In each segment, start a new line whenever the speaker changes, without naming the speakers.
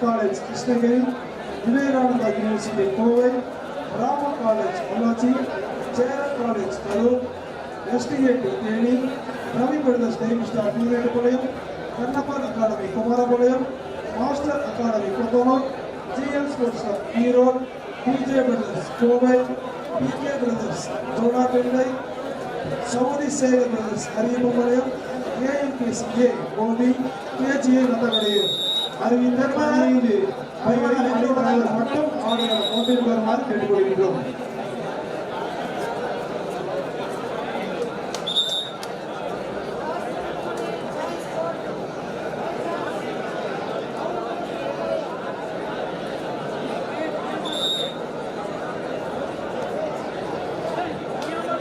College Krishnagiri Vivekananda university Kovai Rama college Pollachi Cheran college Karur SDAT Theni Ravi brothers time star நீவேட்டுப்பாளையம் Kannappan academy Kumarapalayam master academy Kothanur GL sports club Erode PJ brothers Kovai PK brothers Jodapettai Saudi Sekar brothers Ariyampalayam ANPS A Gopi KGA Nandakadaiyur அறிவிந்தர் பதினைந்து மட்டும் ஆடுகள் ஒன்றில் வருமாறு கேட்டுக்கொள்கின்றோம்.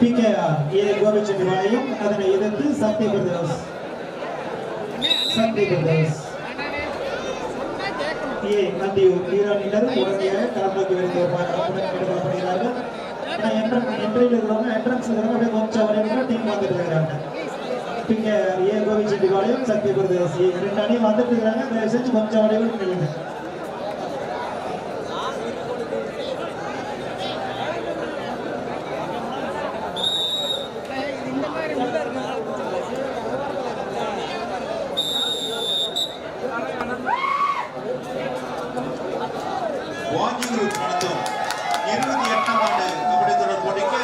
PKR ஏ கோபிச்செட்டிபாளையம் அதனை எதிர்த்து சக்தி brothers சக்தி brothers ஏ நந்தியூர் உடனடியாக களப்போக்கு விருது எடுக்கப்படுகிறார்கள் ஆனால் என்ட்ரியில் இருக்கிறவங்க என்ட்ரன்ஸ் இருக்கிறவங்க கொஞ்சம் வரைக்கும் டீம் வந்துட்டு இருக்கிறாங்க. பிகேஆர் ஏ. கோபிச்செட்டிபாளையம் சக்தி பிரதேசி ரெண்டு அணியும் வந்துட்டு இருக்கிறாங்க. தயவு செஞ்சு கொஞ்சம் வரைக்கும் நில்லுங்க
வாக்கிங் ரூட் நடத்தும் இருபத்தி எட்டாம் ஆண்டு கபடி தொடர் போட்டிக்கு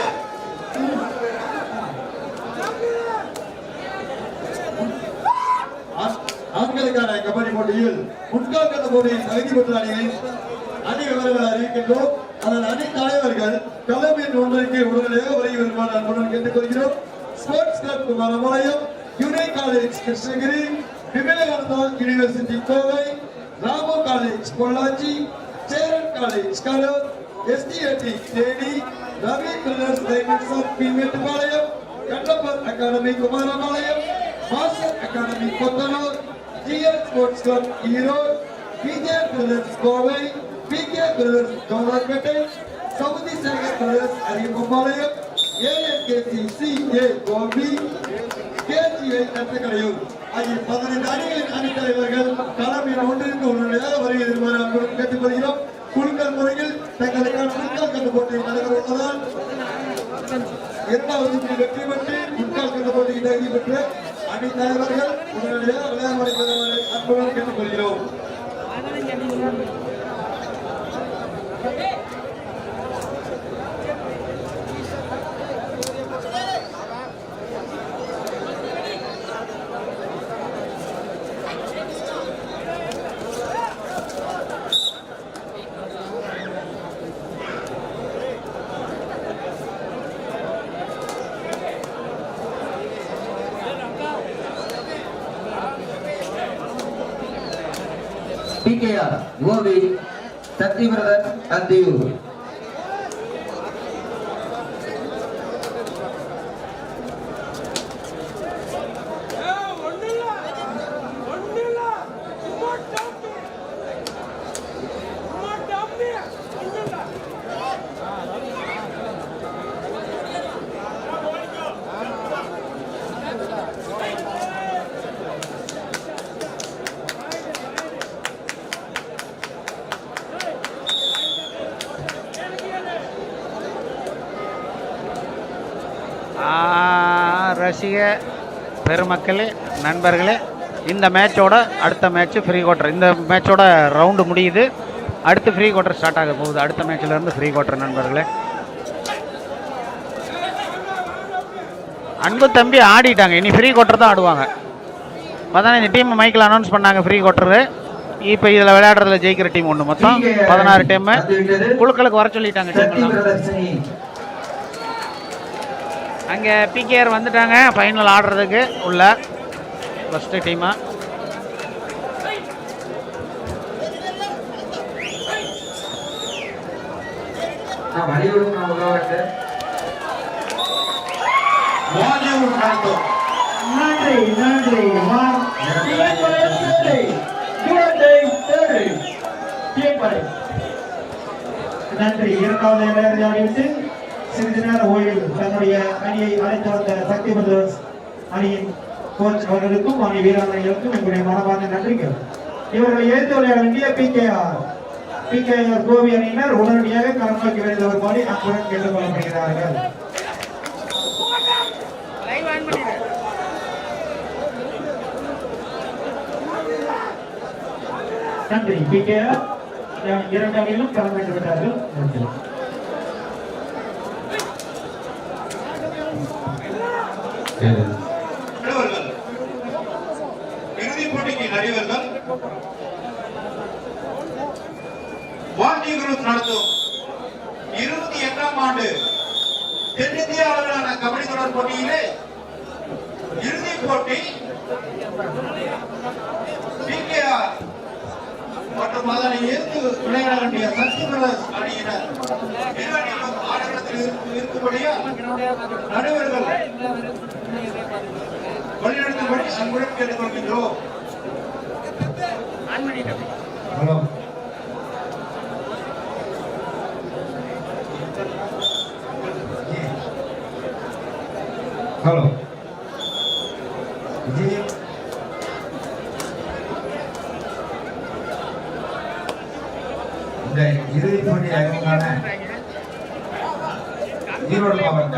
ஆண்- ஆண்களுக்கான கபடி போட்டியில் முன்கால் கட்ட போட்டியில் தகுதி பெற்ற அணிகளின் அணி விவரங்களை அறிவிக்கின்றோம் அதன் அணி தலைவர்கள் களமின் ஒன்றிற்கு உடனடியாக வருகை வருமாறு அன்புடன் கேட்டுக்கொள்கிறோம் sports club Kumarapalayam யுனை college Krishnagiri Vivekananda university Kovai Rama college Pollachi Cheran college Karur SDAT Theni Ravi brothers diamonds of P Mettupalayam கட்டப்பர் academy Kumarapalayam master academy Kothanur GL sports club Erode PJ brothers Kovai PK brothers கவுனர்பேட்டை Saudi Sekar brothers Ariyampalayam ANKC C A Gopi KGI Nattakadaiyur ஆகிய பதினைந்து அணிகளின் அணித்தலைவர்கள் களமில் ஒன்றிற்கு உடனடியாக வருகை எதிர்மாறு அன்புடன் கேட்டுக்கொள்கிறோம். குழுக்கள் முறையில் தங்களுக்கான முன்கால் கண்டு போட்டி நடைபெற உள்ளதால் இரண்டாவது வெற்றி பெற்று முன்கால் கண்டு போட்டியில் தகுதி பெற்று அணி தலைவர்கள் உடனடியாக விளையாடுமாறு அன்புடன் கேட்டுக்கொள்கிறோம்.
சக்தி பிரதர் அந்தியூர்
ரசிக பெருமக்களே நண்பர்களே இந்த மேட்சோட அடுத்த மேட்ச் ஃப்ரீ குவார்ட்டர் இந்த மேட்சோட ரவுண்டு முடியுது. அடுத்து ஃப்ரீ குவார்ட்டர் ஸ்டார்ட் ஆக போகுது. அடுத்த மேட்ச்ல இருந்து ஃப்ரீ குவார்ட்டர் நண்பர்களே. அன்பு தம்பி ஆடிட்டாங்க. இனி ஃப்ரீ குவார்ட்டர் தான் ஆடுவாங்க. பதினஞ்சு டீம் மைக்கில் அனௌன்ஸ் பண்ணாங்க ஃப்ரீ குவார்ட்டரு இப்போ இதில் விளையாடுறதுல ஜெயிக்கிற டீம் ஒன்று மொத்தம் பதினாறு டீமு குழுக்களுக்கு வர சொல்லிட்டாங்க
சக்தி
டீம்
பிரதர்ஸ் அணி
அங்கே பிகேஆர் வந்துட்டாங்க ஃபைனல் ஆடுறதுக்கு உள்ள ஃபஸ்ட்டு டீமாக
நன்றி நன்றி. நன்றி. இரண்டாவது சிறிது நேர ஓய்வில் தன்னுடைய அணியை அழைத்து வந்த சக்தி பிரதர்ஸ் அணியின் கோச் அவர்களுக்கும் அணி வீராங்கனைகளுக்கும் எங்களுடைய மனமார்ந்த நன்றிகள். இவர்களை ஏற்று விளையாட வேண்டிய கே ஆர் கோவி அணியினர் உடனடியாக களமாக்கி வருகிற வருமானி அன்புடன் கேட்டுக் கொள்ளப்படுகிறார்கள் நன்றி ஆர் இரண்டு அணியிலும் களமாக்கி விட்டார்கள்? நன்றி.
நடுவர்கள் இறுதிப் போட்டிக்கு நடுவர்கள் வாண்டி குரூப் நடத்தும் இருபத்தி எட்டாம் ஆண்டு தென்னிந்திய அளவிலான கபடி தொடர் போட்டியிலே இறுதிப் போட்டி பிகேஆர் மற்றும் அதனை எதிர்த்து விளையாட வேண்டிய சக்தி பிரதர்ஸ் அணியினர். இரு நடுவர்கள் வழிநடத்தும்படி அன்புடன் கேட்டுக்கொள்கின்றோம்.
ஹலோ. ஹலோ. இந்த இறுதிப் போட்டி அறிமுகமான ஈரோடு மாவட்ட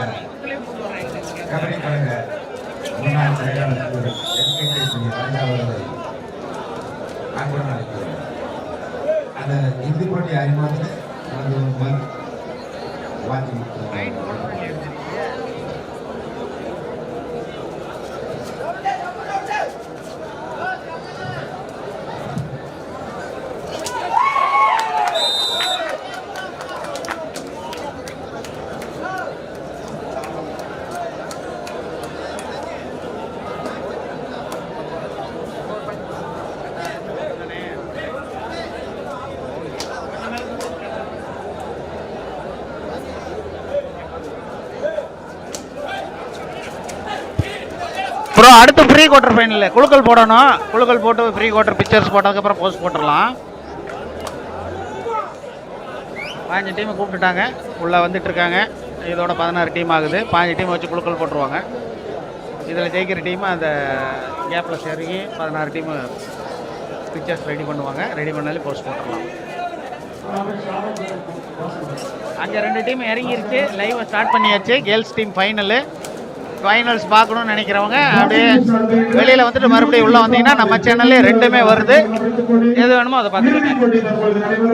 கபடி கழக முன்னாள் செயலாளர் அன்புடன் அழைக்கிறேன் அந்த இறுதிப் போட்டி அறிமுகத்தில் நமது மண் வாங்கி
அடுத்து ஃப்ரீ குவார்டர் ஃபைனல் குழுக்கள் போடணும். குழுக்கள் போட்டு ஃப்ரீ குவார்டர் பிக்சர்ஸ் போட்டதுக்கப்புறம் போஸ்ட் போட்டுடலாம். பாஞ்சு டீம் கூப்பிட்டுட்டாங்க. உள்ளே வந்துட்டு இருக்காங்க. இதோட பதினாறு டீம் ஆகுது. பாஞ்சு டீம் வச்சு குழுக்கள் போட்டுருவாங்க. இதில் ஜெயிக்கிற டீம் அந்த கேப்பில் செருகி பதினாறு டீமு பிக்சர்ஸ் ரெடி பண்ணுவாங்க. ரெடி பண்ணாலே போஸ்ட் போட்டுடலாம். அங்கே ரெண்டு டீம் இறங்கிருச்சு. லைவை ஸ்டார்ட் பண்ணியாச்சு. கேர்ள்ஸ் டீம் ஃபைனலு ஃபைனல்ஸ் பார்க்கணும்னு நினைக்கிறவங்க அப்படியே வெளியில் வந்துட்டு மறுபடியும் உள்ளே வந்தீங்கன்னா நம்ம சேனல்லே ரெண்டுமே வருது எது வேணுமோ அதை பார்த்துக்கோங்க
இறுதிப் ஃபைனல் தற்பொழுது நடைபெற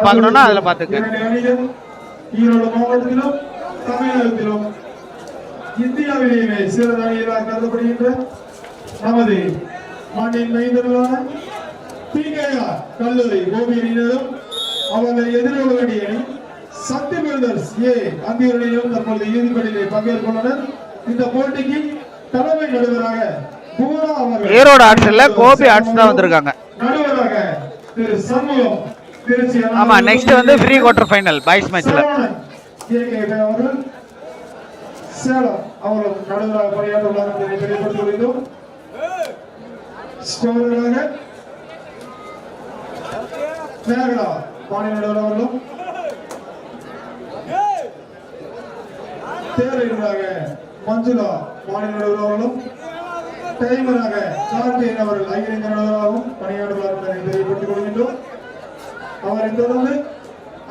பார்க்கணும்னா பார்த்துக்க.
இந்தியாவிலேயுமே தமிழகத்திலும் சிறந்த அணிகளாக கருதப்படுகின்ற நமது மண்ணின் மைந்தர்களான கல்லூரி கோபி அணியினரும் அவர்கள் எதிர்கொள்ள வேண்டிய அணி சக்தி பில்டர்ஸ் ஏ. அந்தியூரணியிலும் தற்பொழுது இறுதிப்படியிலே பங்கேற்குள்ளனர் இந்த போட்டிக்கு தலைமை நடுவராக பூரா அவர்கள்
ஈரோடு ஆர்ட்ஸ் இல்ல, கோபி ஆர்ட்ஸ் தான் வந்திருக்காங்க.
நடுவராக திரு சண்முகம் திருச்சி
ஆமா நெக்ஸ்ட் வந்து ஃப்ரீ குவார்டர் ஃபைனல் பாய்ஸ் மேட்ச்ல
அவர்கள் சேலம் அவர்கள் நடுவராக பணியாற்றுள்ளார் என்பதை தெரியப்படுத்த வேண்டும் ஸ்கோரராக மேகலா மாநில நடுவர் அவர்களும் தேர்தலாக மஞ்சுளா மாநில நடுவர் அவர்களும் டைமராக கார்த்திகேயன் அவர்கள் பணியாற்றுள்ளார் என்பதை தெரியப்படுத்திக் கொள்கின்றோம். அவரை தொடர்ந்து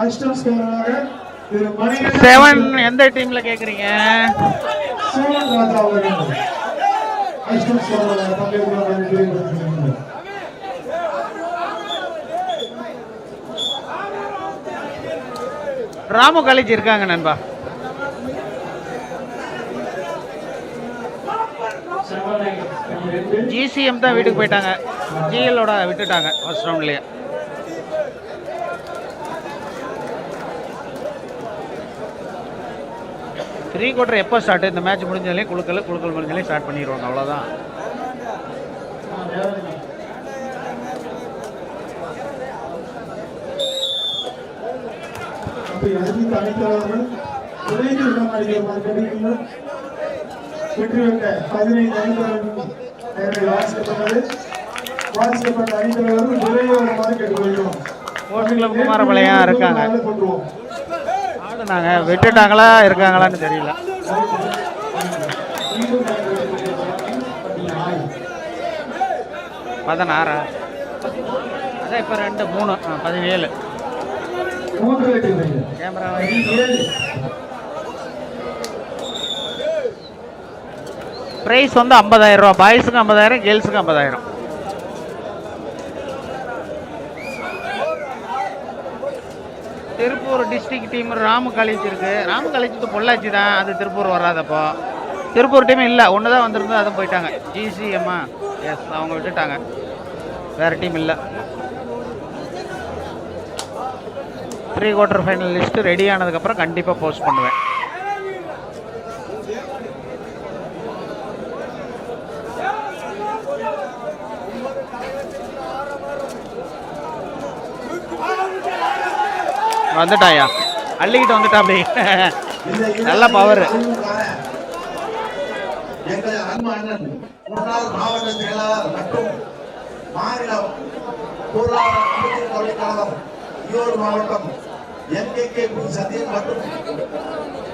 அசிஸ்டன்ட் ஸ்கோரராக திரு மணிகண்டன்
செவன் எந்த டீம்ல கேக்குறீங்க?
சிவன் ராஜா அவர்கள் அசிஸ்டன்ட் ஸ்கோரராக பங்கேற்கிறார் என்று தெரியப்படுத்துகின்றனர்.
ராமு காலேஜ் இருக்காங்க நண்பா. ஜிசிஎம் தான் வீட்டுக்கு போயிட்டாங்க. ஜிஎல்லோட விட்டுட்டாங்க ஃபர்ஸ்ட் ரவுண்ட்லேயே த்ரீ குவார்டர் எப்போ ஸ்டார்ட் இந்த மேட்ச் முடிஞ்சாலே குழுக்கள் குழுக்கள் முடிஞ்சாலே ஸ்டார்ட் பண்ணிடுவாங்க அவ்வளோதான்
வெற்றி பெற்ற பதினைந்து வாசிக்கப்பட்டது. வாசிக்கப்பட்ட விரைவு வருமாறு கேட்டுக்கொள்கிறோம்.
குமாரபாளையம் இருக்காங்க. ஆடுனாங்க விட்டுட்டாங்களா இருக்காங்களான்னு தெரியல. பதினாறா? அதான் இப்போ ரெண்டு மூணு பதினேழு. கேமரா
அணி ஏழு
ப்ரைஸ் வந்து ஐம்பதாயிரம் ரூபா பாய்ஸுக்கு ஐம்பதாயிரம் கேர்ள்ஸுக்கு ஐம்பதாயிரம். Tiruppur district team Ramu college இருக்கு. ராமு காலேஜ் பொள்ளாச்சி தான். அது திருப்பூர் வராதப்போ. திருப்பூர் டீம் இல்லை. ஒன்று தான் வந்திருந்தோம் அதுவும் போயிட்டாங்க. ஜிசிஎம்மா எஸ் அவங்க விட்டுட்டாங்க. வேறு டீம் இல்லை. Pre quarter final list ready ஆனதுக்கப்புறம் கண்டிப்பாக போஸ்ட் பண்ணுவேன். வந்துட்டாயா? அள்ளிக்கிட்டு வந்துட்டா அப்படி. நல்ல பவர்
பி மற்றும்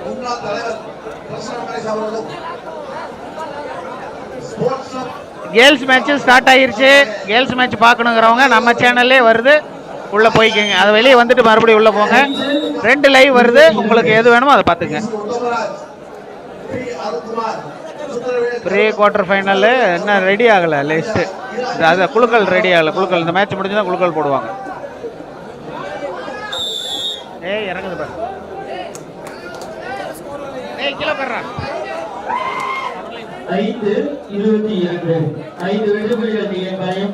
முன்னாள் தலைவர் கிருஷ்ண கணேஷ் அவர்களும்
கேர்ள்ஸ் மேட்ச் ஸ்டார்ட் ஆயிருச்சு. கேர்ள்ஸ் மேட்ச் பார்க்கணுங்கிறவங்க நம்ம சேனல்லே வருது. உள்ளே போய்க்கோங்க. அது வெளியே வந்துட்டு மறுபடியும் உள்ளே போங்க. ரெண்டு லைவ் வருது. உங்களுக்கு எது வேணுமோ அதை பார்த்துங்க. ப்ரீ குவார்ட்டர் ஃபைனலு இன்னும் ரெடி ஆகலை லிஸ்ட்டு அது குழுக்கள் ரெடி ஆகலை. குழுக்கள் இந்த மேட்ச் முடிஞ்சுதான் குழுக்கள் போடுவாங்க. ஏய் இறங்குது பாரு. ஏய் கீழே போடுறா
ஐந்து இருபத்தி இரண்டு. ஐந்து ரெண்டு புள்ளிகள் நீங்க காயம்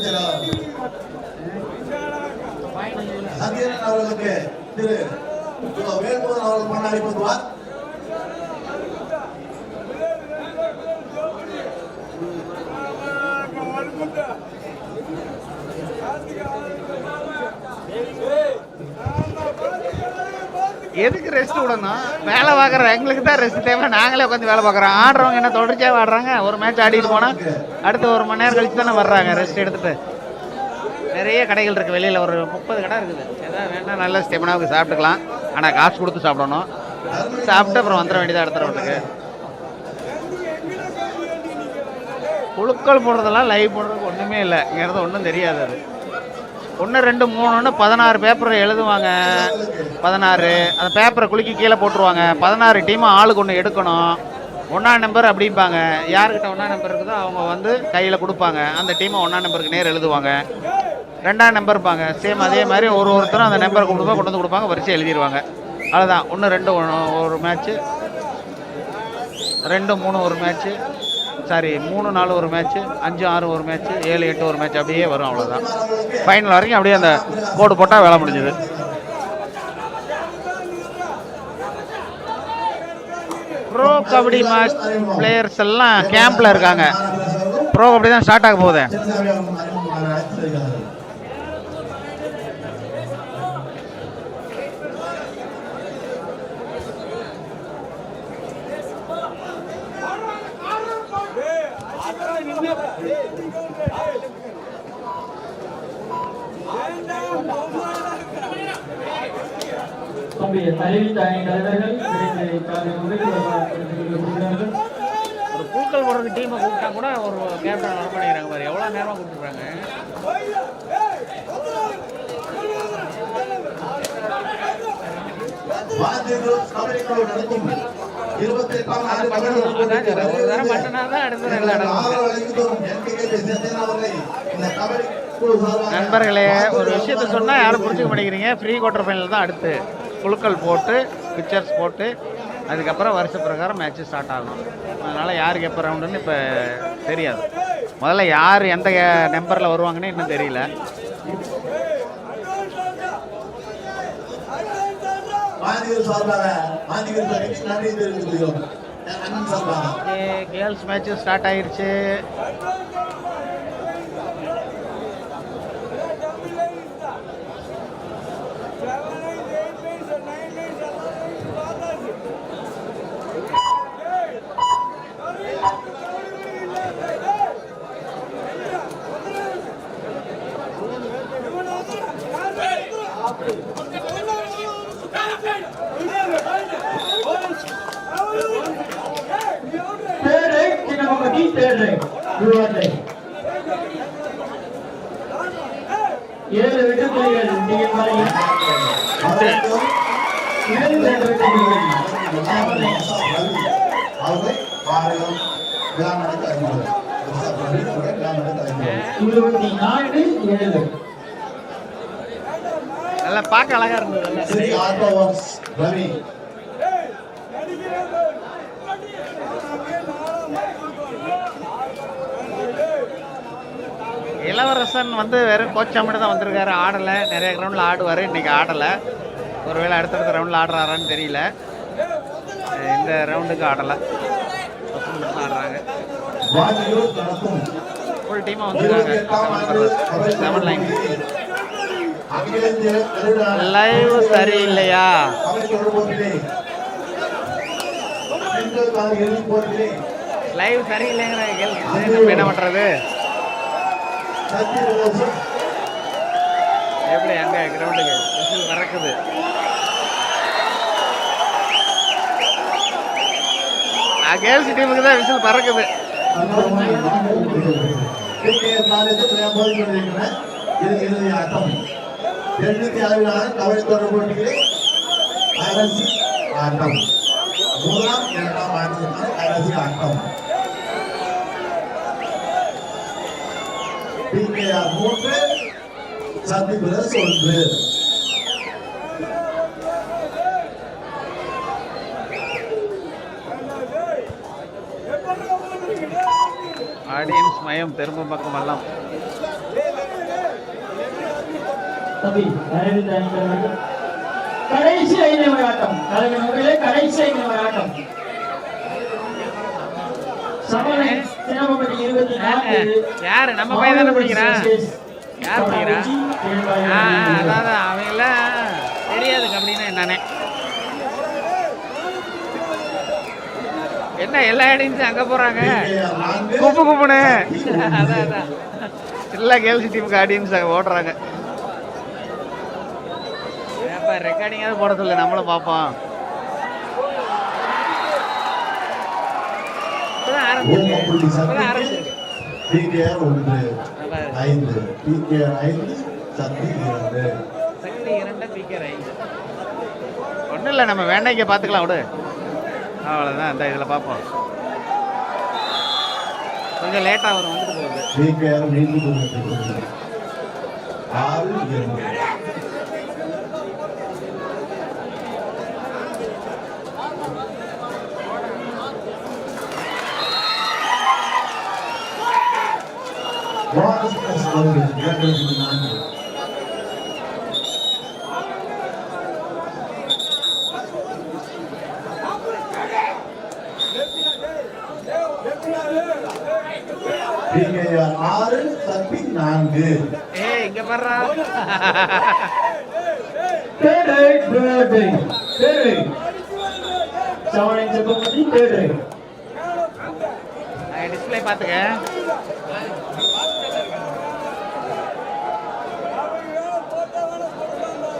சத்யன் திரு வேல்முருகன் அவர்கள் கொண்டாடி கொண்டுவார்
எதுக்கு ரெஸ்ட் விடணும்? வேலை பார்க்குற எங்களுக்கு தான் ரெஸ்ட் தேவை. நாங்களே உட்காந்து வேலை பார்க்குறோம். ஆடுறவங்க என்ன தொடர்ச்சியாக ஆடுறாங்க ஒரு மேட்ச் ஆடிட்டு போனால் அடுத்து ஒரு மணி நேரம் கழிச்சு தானே வர்றாங்க. ரெஸ்ட் எடுத்துட்டு. நிறைய கடைகள் இருக்குது வெளியில். ஒரு முப்பது கடை இருக்குது. எதாவது வேணால் நல்ல ஸ்டெமினாவுக்கு சாப்பிட்டுக்கலாம். ஆனால் காசு கொடுத்து சாப்பிடணும். சாப்பிட்டு அப்புறம் வந்துட வேண்டியதாக அடுத்த ரவுண்டுக்கு குழுக்கள் போடுறதெல்லாம் லைவ் போடுறதுக்கு ஒன்றுமே இல்லை. இங்கிறது ஒன்றும் தெரியாது அது. ஒன்று ரெண்டு மூணுன்னு பதினாறு பேப்பர் எழுதுவாங்க. பதினாறு. அந்த பேப்பரை குலுக்கி கீழே போட்டுருவாங்க. பதினாறு டீமும் ஆளுக்கு ஒன்று எடுக்கணும். ஒன்றா நம்பர் அப்படிம்பாங்க. யாருக்கிட்ட ஒன்றா நம்பர் இருக்குதோ அவங்க வந்து கையில் கொடுப்பாங்க. அந்த டீமை ஒன்றா நம்பருக்கு நேர் எழுதுவாங்க. ரெண்டாம் நம்பர் இருப்பாங்க சேம் அதே மாதிரி ஒரு ஒருத்தரும் அந்த நம்பரை கொடுப்பா கொண்டு வந்து கொடுப்பாங்க வரிசை எழுதிடுவாங்க அவ்வளோதான் ஒன்று ரெண்டு ஒன்று ஒரு மேட்ச்சு ரெண்டு மூணு ஒரு மேட்ச்சு சாரி மூணு நாலு ஒரு மேட்ச்சு அஞ்சு ஆறு ஒரு மேட்ச்சு ஏழு எட்டு ஒரு மேட்ச் அப்படியே வரும் அவ்வளோதான் ஃபைனல் வரைக்கும் அப்படியே அந்த போட்டு போட்டால் வேலை முடிஞ்சுது. ப்ரோ கபடி மேட்ச் பிளேயர்ஸ் எல்லாம் கேம்பில் இருக்காங்க. ப்ரோ கபடி தான் ஸ்டார்ட் ஆக போகுது. ஒரு பூக்கள் போடுறதுக்கு டீமை கூப்பிட்டா கூட ஒரு கேப்டன் வர பண்ணிக்கிறாங்க பாரு. எவ்வளோ நேரமாக கூப்பிட்டுருக்காங்க?
நடத்தும். இருபத்தி எட்டாம் ஆண்டு
நண்பர்களே ஒரு விஷயத்த சொன்னால் யாரும் புரிஞ்சுக்க மாட்டேங்கிறீங்க. ஃப்ரீ குவார்ட்டர் ஃபைனல் தான் அடுத்து. குழுக்கள் போட்டு பிக்சர்ஸ் போட்டு அதுக்கப்புறம் வருஷ பிரகாரம் மேட்ச் ஸ்டார்ட் ஆகும். அதனால் யாருக்கு எப்போ ரவுண்டுன்னு இப்போ தெரியாது. முதல்ல யார் எந்த நம்பரில் வருவாங்கன்னு இன்னும் தெரியல. கேர்ள்ஸ் மேட்ச் ஸ்டார்ட் ஆயிருச்சு.
அவர்கள் ஆயிரம் விழா நடத்த அறிமுகம் விழா நடத்த அறிமுகம்
இருபத்தி நான்கு ஏழு
நல்லா பார்க்க அழகா இருந்தது.
ஸ்ரீ ஆர்டோவர்ஸ் ரவி
இளவரசன் வந்து வெறும் கோச்சா மட்டும் தான் வந்திருக்காரு. ஆடலை. நிறைய கிரவுண்டில் ஆடுவார். இன்னைக்கு ஆடலை. ஒருவேளை அடுத்தடுத்த ரவுண்டில் ஆடுறாரான்னு தெரியல. இந்த ரவுண்டுக்கு ஆடலை. ஆடுறாங்க. ஃபுல் டீமாக வந்துருக்காங்க. செவன் லைன் லைவ் சரியில்லையா? லைவ் சரியில்லைங்கிற கேள்வி. என்ன பண்ணுறது எப்படி அங்கே கிரவுண்டுக்கு விசில் கேர்ள்ஸ் டீமுக்கு தான் விசில் பறக்குது.
கிரிக்கெட் நாளில் கவலை தொடர் போட்டிகளே கடைசி ஆட்டம் முதலாம் இரண்டாம் ஆட்டத்திற்கான கடைசி ஆட்டம் பிகேஆர் மூன்று சத்தி பிரதர்ஸ் ஒன்று
ஆடியன்ஸ் மயம் திரும்ப பக்கம் எல்லாம்
கடைசி ஐந்து கலைஞர் முறையிலே கடைசி ஐந்து
யாரு? நம்ம பையன் தானே பிடிக்கிறான்? யார் பிடிக்கிறான்? அதான் அவங்களாம் தெரியாதுங்க அப்படின்னா என்னன்னே. என்ன எல்லா ஆடியன்ஸும் அங்கே போகிறாங்க
பிகேஆர் நான்கு
கூப்பு அதான் அதான். எல்லா கேள்வி டீமுக்கு ஆடியன்ஸ் அங்கே ஓடுறாங்க. ஏப்பா ரெக்கார்டிங்காவது போட சொல்லு நம்மளும் பார்ப்போம். இப்பதான் ஆரம்பிச்சிருக்கு.
பிகேஆர் ஒன்று ஐந்து பிகேஆர் ஐந்து இரண்டு
சக்தி இரண்டு ஐந்து ஒன்றும் இல்லை நம்ம வேண்டாங்க பார்த்துக்கலாம் விடு. அவ்வளோதான் அந்த இதில் பார்ப்போம். கொஞ்சம் லேட்டாக வரும் வந்துட்டு போகுது.
ஆறு பிகேஆர் ஆறு சக்தி நான்கு
ஏய் இங்கே
right, third right. சமனை சின்னமப்பட்டி third right.
டிஸ்பிளே பார்த்துக்க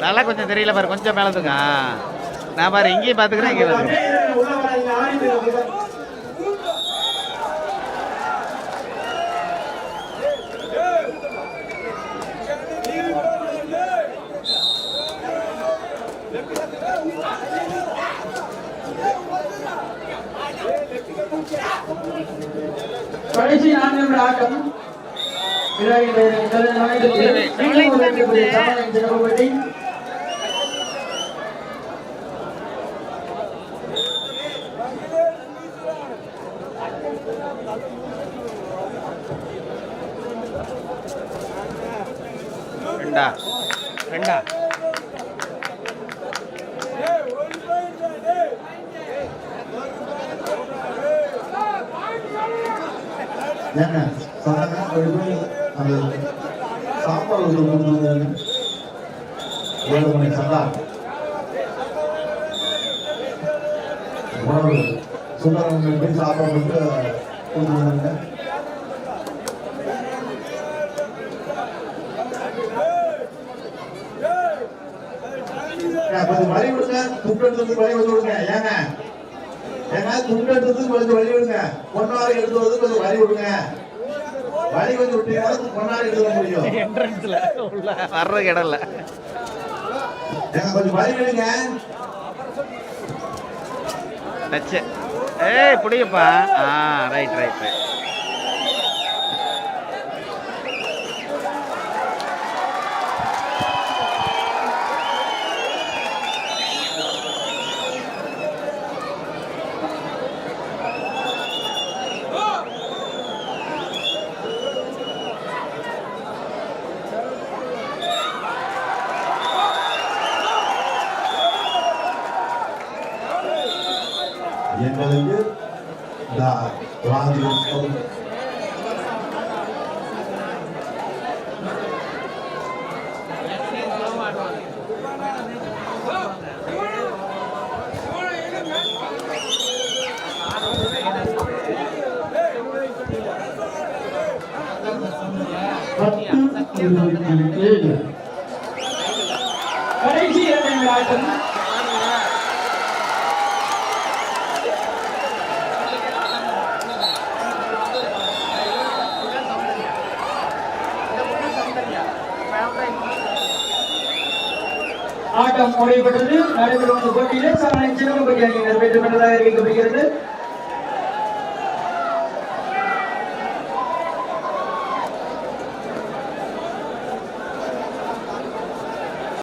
நல்லா கொஞ்சம் தெரியல பாரு கொஞ்சம் மேலே தூங்க ஆ. நான் பாரு இங்கேயும் பார்த்துக்கிறேன் இங்கேயும் பார்த்துக்கிறேன்
உள்ள வராதீங்க, ஆடிட்டு இருங்க. கடைசி நான்கு நிமிட ஆட்டம். விளையாட்டு முதல் நாயகத்தில் மீண்டும் ஒரு வெற்றி புள்ளி சமனை சின்னமப்பட்டி
ரெண்டா ரெண்டா
ஏங்க சொன்னாங்க ஒரு போய் அந்த சாப்பாடு வந்து கொடுத்துருந்தாங்க ஏழு மணி சந்தா உணவு. சுந்தரம் சாப்பாடு வந்து கொடுத்துருந்தாங்க ஏங்க, கொஞ்சம் வழி விடுங்க. துண்டு எடுத்ததுக்கு வழி வந்து விடுங்க. ஏங்க? ஏங்க துண்டு கொஞ்சம் வழி விடுங்க. பொன்னாடி எடுத்து வந்து கொஞ்சம் வழி விடுங்க. வழி கொஞ்சம் விட்டீங்கன்னா பொன்னாடி முடியும்
என்ட்ரன்ஸ்ல உள்ள
கொஞ்சம் வழி விடுங்க
டச்சு. ஏய் புடியப்பா ஆ ரைட் ரைட் ரைட்
எங்களுக்கு இந்த ராஜ்ய
பத்து கடைசி இரண்டு ஆட்டம் ஆட்டம் முடிவுபட்டது நடைபெறும் போட்டியிலே சாரணை சிறப்பு அணியினர் நிறைவேற்றப்பட்டதாக அறிவிக்கப்படுகிறது.